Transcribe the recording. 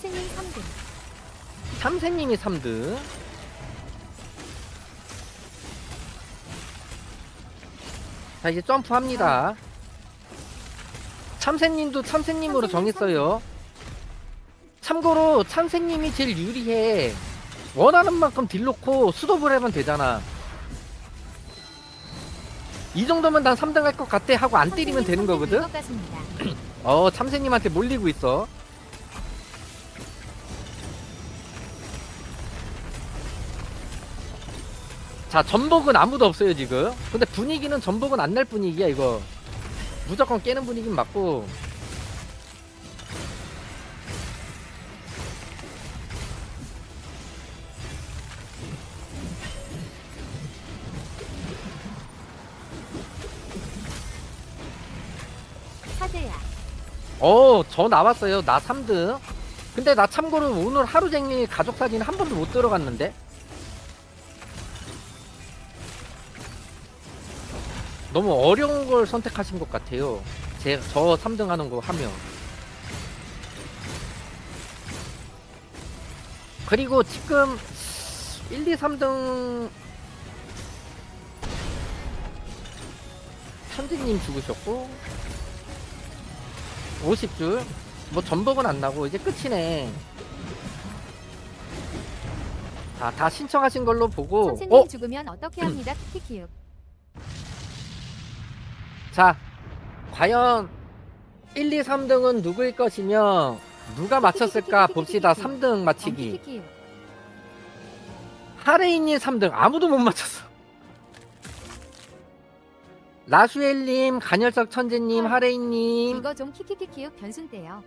참새님 3등. 참새님이 3등. 자 이제 점프합니다. 참새님도 참새님으로 참새님 정했어요. 참고로 참새님이 제일 유리해. 원하는 만큼 딜 놓고 수도를 하면 되잖아. 이 정도면 난 3등 할 것 같아 하고 안 때리면 되는 거거든. 것 같습니다. 어 참새님한테 몰리고 있어. 자 전복은 아무도 없어요 지금. 근데 분위기는 전복은 안 날 분위기야 이거. 무조건 깨는 분위기는 맞고. 사제야. 어, 저 나왔어요. 나 3등. 근데 나 참고로 오늘 하루 종일 가족 사진 한 번도 못 들어갔는데? 너무 어려운 걸 선택하신 것 같아요. 제, 저 3등 하는 거 하면. 그리고 지금 1, 2, 3등 천지님 죽으셨고 50줄 뭐 전복은 안 나고 이제 끝이네 자, 다 신청하신 걸로 보고 참새님 어? 죽으면 어떻게 합니다. 키키키육. 자 과연 1, 2, 3등은 누구일 것이며 누가 맞췄을까 봅시다 3등 맞히기. 하레인님 3등 아무도 못 맞췄어 라슈엘님 간열석 천재님 하레인님 이거 좀 키키키키육 변순대요.